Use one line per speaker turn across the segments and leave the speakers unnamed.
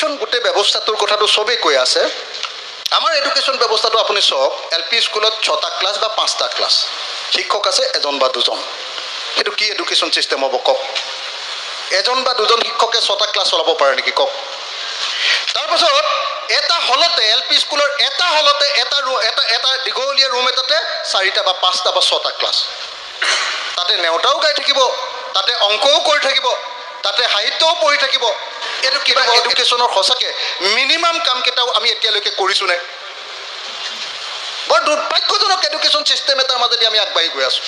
Education গোটেই ব্যৱস্থাটোৰ কথাটো চবেই কৈ আছে। আমাৰ এডুকেশ্যন ব্যৱস্থাটো আপুনি চাওক এল পি স্কুলত ছটা ক্লাছ বা পাঁচটা ক্লাছ শিক্ষক আছে এজন বা দুজন। সেইটো কি এডুকেশ্যন ছিষ্টেম হ'ব কওক? এজন বা দুজন শিক্ষকে ছটা ক্লাছ চলাব পাৰে নেকি কওক? তাৰপাছত এটা হলতে এল পি স্কুলৰ এটা হলতে এটা ৰু এটা এটা দীঘলীয়া ৰুম এটাতে চাৰিটা বা পাঁচটা বা ছটা ক্লাছ তাতে নেওতাও গাই থাকিব তাতে অংকও কৰি থাকিব তাতে সাহিত্যও পঢ়ি থাকিব। এইটো কিবা এডুকেশ্যনৰ সঁচাকৈ মিনিমাম কামকেইটাও আমি এতিয়ালৈকে কৰিছোঁনে? বৰ দুৰ্ভাগ্যজনক এডুকেশ্যন ছিষ্টেম এটাৰ মাজেদি আমি আগবাঢ়ি গৈ আছোঁ।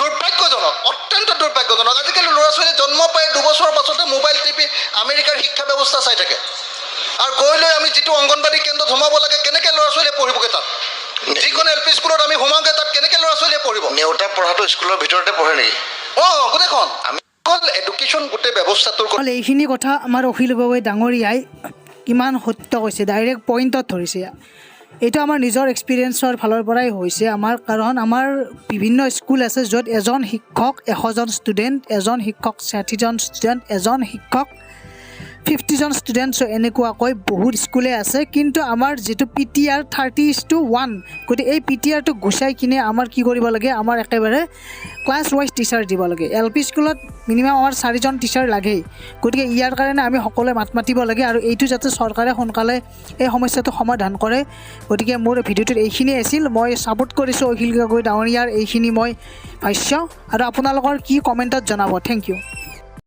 দুৰ্ভাগ্যজনক অত্যন্ত দুৰ্ভাগ্যজনক। আজিকালি ল'ৰা ছোৱালীয়ে জন্ম পাই দুবছৰৰ পাছতে মোবাইল টিপি আমেৰিকাৰ শিক্ষা ব্যৱস্থা চাই থাকে। আৰু গৈ লৈ আমি যিটো অংগনবাদী কেন্দ্ৰত সোমাব লাগে কেনেকৈ ল'ৰা ছোৱালীয়ে পঢ়িবগৈ তাত? যিখন এল পি স্কুলত আমি সোমাওঁগৈ তাত কেনেকৈ ল'ৰা ছোৱালীয়ে পঢ়িব?
নেওতা পঢ়াটো স্কুলৰ ভিতৰতে পঢ়ে নেকি?
অঁ গোটেইখন। আমি
এইখিনি কথা আমাৰ অখিল গগৈ ডাঙৰীয়াই কিমান সত্য কৈছে ডাইৰেক্ট পইণ্টত ধৰিছে। এইটো আমাৰ নিজৰ এক্সপিৰিয়েঞ্চৰ ফালৰ পৰাই হৈছে। আমাৰ কাৰণ আমাৰ বিভিন্ন স্কুল আছে য'ত এজন শিক্ষক এশজন ষ্টুডেণ্ট এজন শিক্ষক ষাঠিজন ষ্টুডেণ্ট এজন শিক্ষক ফিফটিজন ষ্টুডেণ্টছ এনেকুৱাকৈ বহুত স্কুলে আছে, কিন্তু আমাৰ যিটো P T R thirty is two one গতিকে এই পি টি আৰটো গুচাই কিনে আমাৰ কি কৰিব লাগে, আমাৰ একেবাৰে ক্লাছ ৱাইজ টিচাৰ দিব লাগে। এল পি স্কুলত মিনিমাম আমাৰ চাৰিজন টিচাৰ লাগেই। গতিকে ইয়াৰ কাৰণে আমি সকলোৱে মাত মাতিব লাগে আৰু এইটো যাতে চৰকাৰে সোনকালে এই সমস্যাটো সমাধান কৰে। গতিকে মোৰ ভিডিঅ'টোত এইখিনিয়ে আছিল। মই ছাপোৰ্ট কৰিছোঁ অখিল গগৈ ডাঙৰীয়াৰ এইখিনি মই ভাষ্য। আৰু আপোনালোকৰ কি কমেণ্টত জনাব? Thank you